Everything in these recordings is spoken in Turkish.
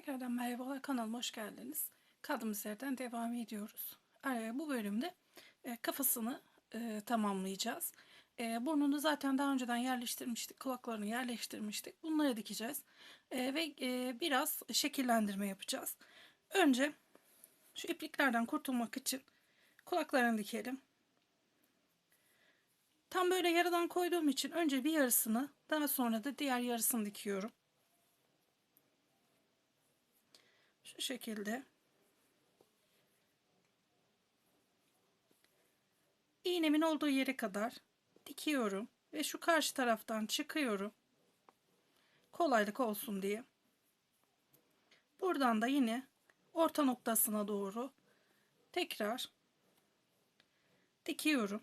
Tekrardan merhabalar kanalıma hoş geldiniz. Kaldığımız yerden devam ediyoruz. Ee, bu bölümde e, kafasını e, tamamlayacağız. E, burnunu zaten daha önceden yerleştirmiştik. Kulaklarını yerleştirmiştik. Bunları dikeceğiz. Ve biraz şekillendirme yapacağız. Önce şu ipliklerden kurtulmak için kulaklarını dikelim. Tam böyle yarıdan koyduğum için önce bir yarısını daha sonra da diğer yarısını dikiyorum. Şu şekilde. iğnemin olduğu yere kadar dikiyorum ve şu karşı taraftan çıkıyorum. Kolaylık olsun diye. Buradan da yine orta noktasına doğru tekrar dikiyorum.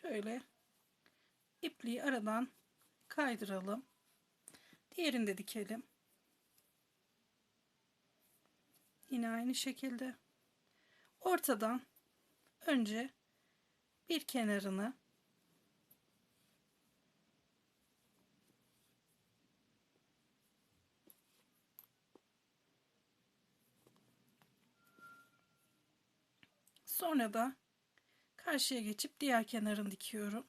Şöyle ipliği aradan kaydıralım. Diğerini de dikelim. Yine aynı şekilde ortadan önce bir kenarını sonra da Karşıya geçip diğer kenarını dikiyorum.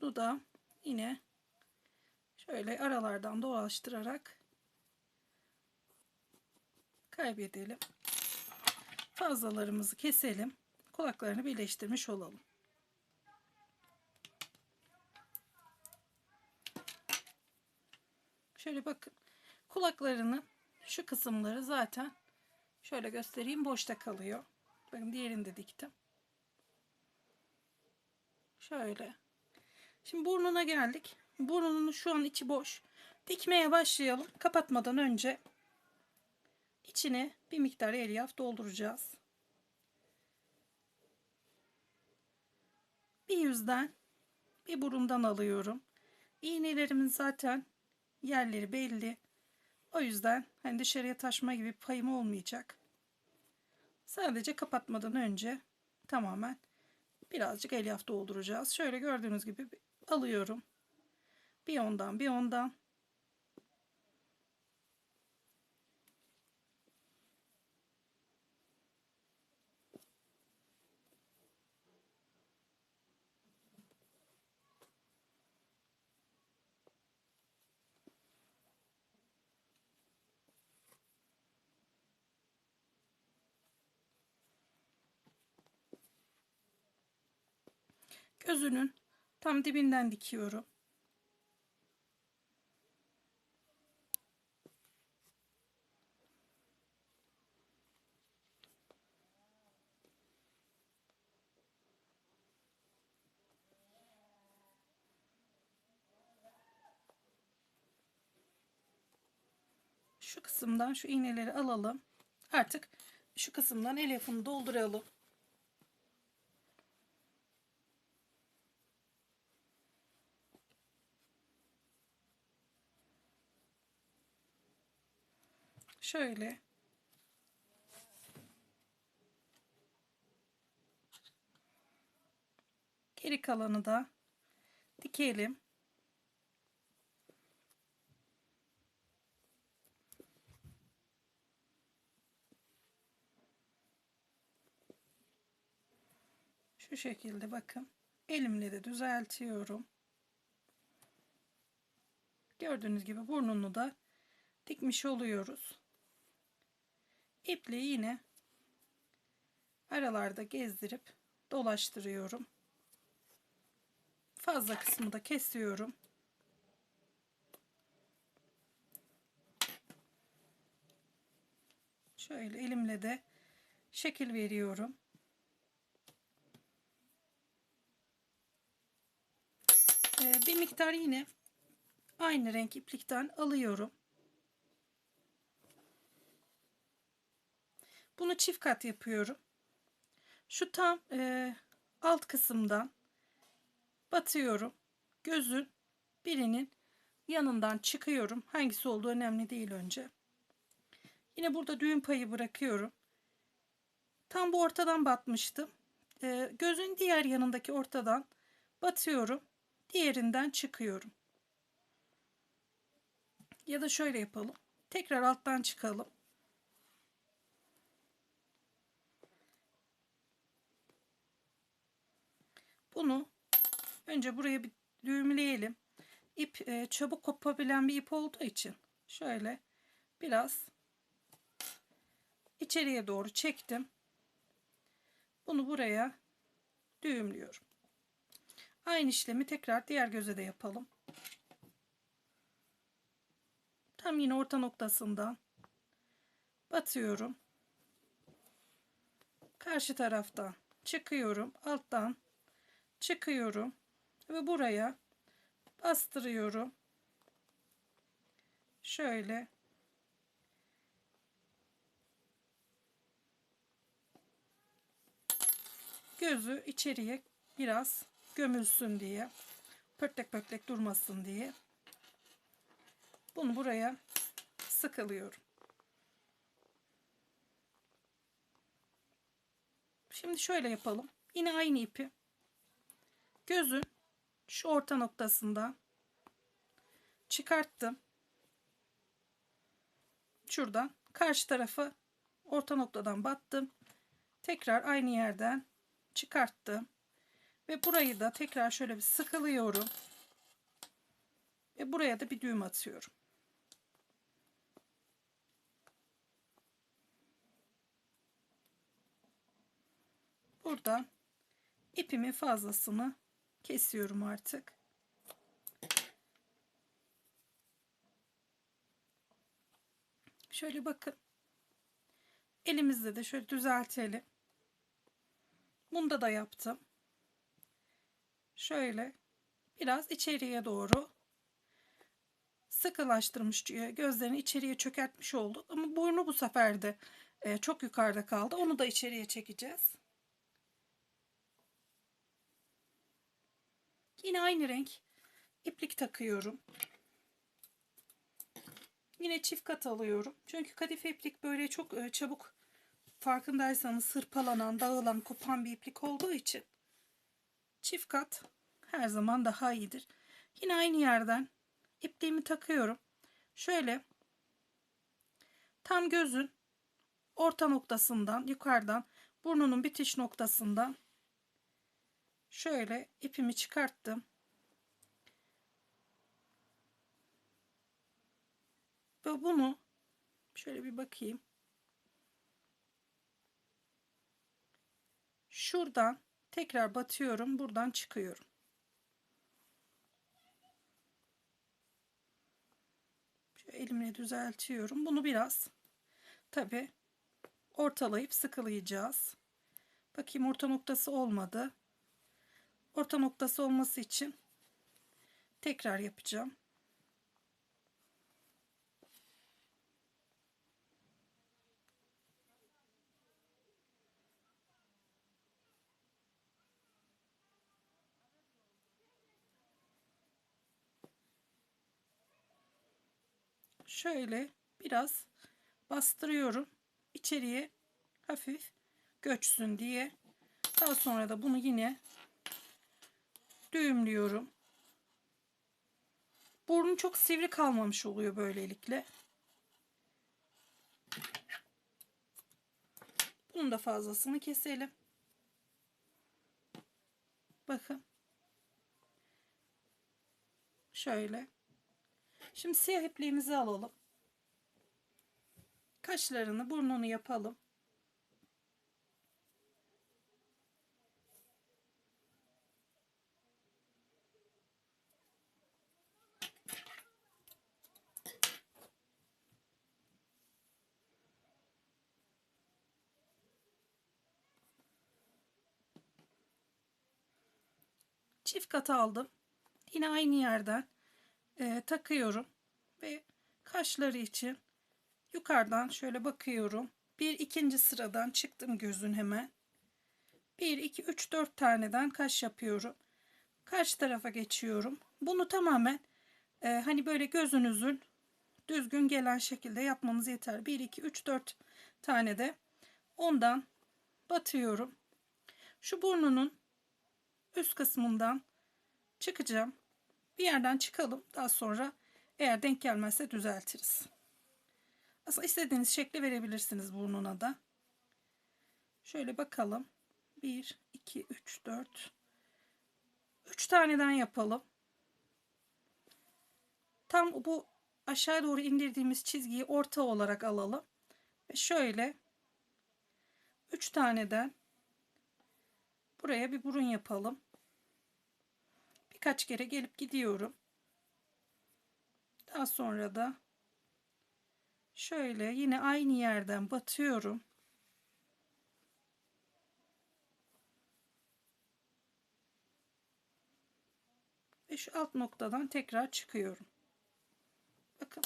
Bunu da yine şöyle aralardan dolaştırarak kaybedelim fazlalarımızı keselim. Kulaklarını birleştirmiş olalım. Şöyle bakın. Kulaklarını şu kısımları zaten şöyle göstereyim boşta kalıyor. Bakın diğerini de diktim. Şöyle. Şimdi burnuna geldik. Burnunun şu an içi boş. Dikmeye başlayalım. Kapatmadan önce içine bir miktar elyaf dolduracağız. Bir yüzden bir burundan alıyorum. İğnelerimin zaten yerleri belli. O yüzden hani dışarıya taşma gibi payım olmayacak. Sadece kapatmadan önce tamamen birazcık elyaf dolduracağız. Şöyle gördüğünüz gibi alıyorum. Bir ondan bir ondan gözünün tam dibinden dikiyorum. Şu kısımdan şu iğneleri alalım. Artık şu kısımdan elyafını dolduralım. Şöyle geri kalanı da dikelim. Şu şekilde bakın. Elimle de düzeltiyorum. Gördüğünüz gibi burnunu da dikmiş oluyoruz ipliği yine aralarda gezdirip dolaştırıyorum. Fazla kısmı da kesiyorum. Şöyle elimle de şekil veriyorum. Ee, bir miktar yine aynı renk iplikten alıyorum. Bunu çift kat yapıyorum. Şu tam e, alt kısımdan batıyorum. Gözün birinin yanından çıkıyorum. Hangisi olduğu önemli değil önce. Yine burada düğüm payı bırakıyorum. Tam bu ortadan batmıştım. E, gözün diğer yanındaki ortadan batıyorum. Diğerinden çıkıyorum. Ya da şöyle yapalım. Tekrar alttan çıkalım. Bunu önce buraya bir düğümleyelim. İp e, çabuk kopabilen bir ip olduğu için şöyle biraz içeriye doğru çektim. Bunu buraya düğümlüyorum. Aynı işlemi tekrar diğer göze de yapalım. Tam yine orta noktasından batıyorum. Karşı taraftan çıkıyorum. Alttan çıkıyorum ve buraya bastırıyorum. Şöyle gözü içeriye biraz gömülsün diye pörtlek pörtlek durmasın diye bunu buraya sıkılıyorum. Şimdi şöyle yapalım. Yine aynı ipi gözün şu orta noktasından çıkarttım. Şuradan karşı tarafa orta noktadan battım. Tekrar aynı yerden çıkarttım. Ve burayı da tekrar şöyle bir sıkılıyorum. Ve buraya da bir düğüm atıyorum. Buradan ipimin fazlasını kesiyorum artık. Şöyle bakın. Elimizde de şöyle düzeltelim. Bunda da yaptım. Şöyle biraz içeriye doğru sıkılaştırmış gözlerini içeriye çökertmiş olduk. Ama burnu bu sefer de e, çok yukarıda kaldı. Onu da içeriye çekeceğiz. Yine aynı renk iplik takıyorum. Yine çift kat alıyorum. Çünkü kadife iplik böyle çok e, çabuk farkındaysanız hırpalanan, dağılan, kopan bir iplik olduğu için çift kat her zaman daha iyidir. Yine aynı yerden ipliğimi takıyorum. Şöyle tam gözün orta noktasından yukarıdan burnunun bitiş noktasından şöyle ipimi çıkarttım. Ve bunu şöyle bir bakayım. Şuradan tekrar batıyorum. Buradan çıkıyorum. Şöyle elimle düzeltiyorum. Bunu biraz tabi ortalayıp sıkılayacağız. Bakayım orta noktası olmadı orta noktası olması için tekrar yapacağım. Şöyle biraz bastırıyorum. içeriye hafif göçsün diye. Daha sonra da bunu yine düğümlüyorum. Burnu çok sivri kalmamış oluyor böylelikle. Bunun da fazlasını keselim. Bakın. Şöyle. Şimdi siyah ipliğimizi alalım. Kaşlarını, burnunu yapalım. Çift kat aldım. Yine aynı yerden e, takıyorum ve kaşları için yukarıdan şöyle bakıyorum. Bir ikinci sıradan çıktım gözün hemen. 1, 2, 3, 4 taneden kaş yapıyorum. Karşı tarafa geçiyorum. Bunu tamamen e, hani böyle gözünüzün düzgün gelen şekilde yapmanız yeter. 1, 2, 3, 4 tane de ondan batıyorum. Şu burnunun üst kısmından çıkacağım. Bir yerden çıkalım. Daha sonra eğer denk gelmezse düzeltiriz. Aslında istediğiniz şekli verebilirsiniz burnuna da. Şöyle bakalım. 1, 2, 3, 4. 3 taneden yapalım. Tam bu aşağı doğru indirdiğimiz çizgiyi orta olarak alalım. Ve şöyle 3 taneden buraya bir burun yapalım. Birkaç kere gelip gidiyorum. Daha sonra da şöyle yine aynı yerden batıyorum. Ve şu alt noktadan tekrar çıkıyorum. Bakın.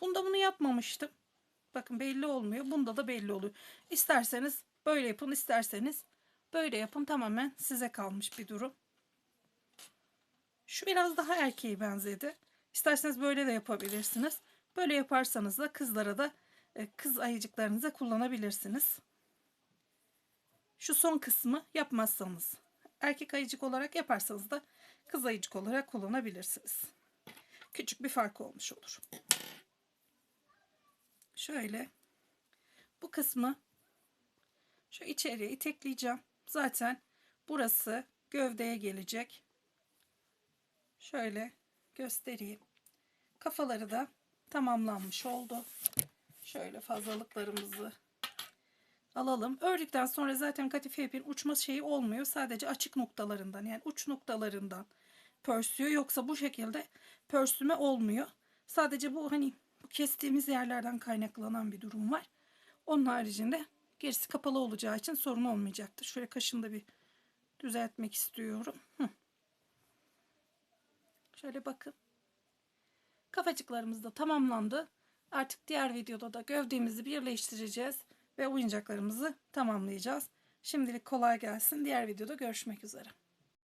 Bunda bunu yapmamıştım. Bakın belli olmuyor. Bunda da belli oluyor. İsterseniz böyle yapın, isterseniz böyle yapın. Tamamen size kalmış bir durum. Şu biraz daha erkeğe benzedi. İsterseniz böyle de yapabilirsiniz. Böyle yaparsanız da kızlara da e, kız ayıcıklarınıza kullanabilirsiniz. Şu son kısmı yapmazsanız erkek ayıcık olarak yaparsanız da kız ayıcık olarak kullanabilirsiniz. Küçük bir fark olmuş olur. Şöyle bu kısmı şu içeriye itekleyeceğim. Zaten burası gövdeye gelecek. Şöyle göstereyim. Kafaları da tamamlanmış oldu. Şöyle fazlalıklarımızı alalım. Ördükten sonra zaten kadife ipin uçma şeyi olmuyor. Sadece açık noktalarından yani uç noktalarından pörsüyor. Yoksa bu şekilde pörsüme olmuyor. Sadece bu hani bu kestiğimiz yerlerden kaynaklanan bir durum var. Onun haricinde gerisi kapalı olacağı için sorun olmayacaktır. Şöyle kaşını da bir düzeltmek istiyorum. Hı. Şöyle bakın. Kafacıklarımız da tamamlandı. Artık diğer videoda da gövdemizi birleştireceğiz ve oyuncaklarımızı tamamlayacağız. Şimdilik kolay gelsin. Diğer videoda görüşmek üzere.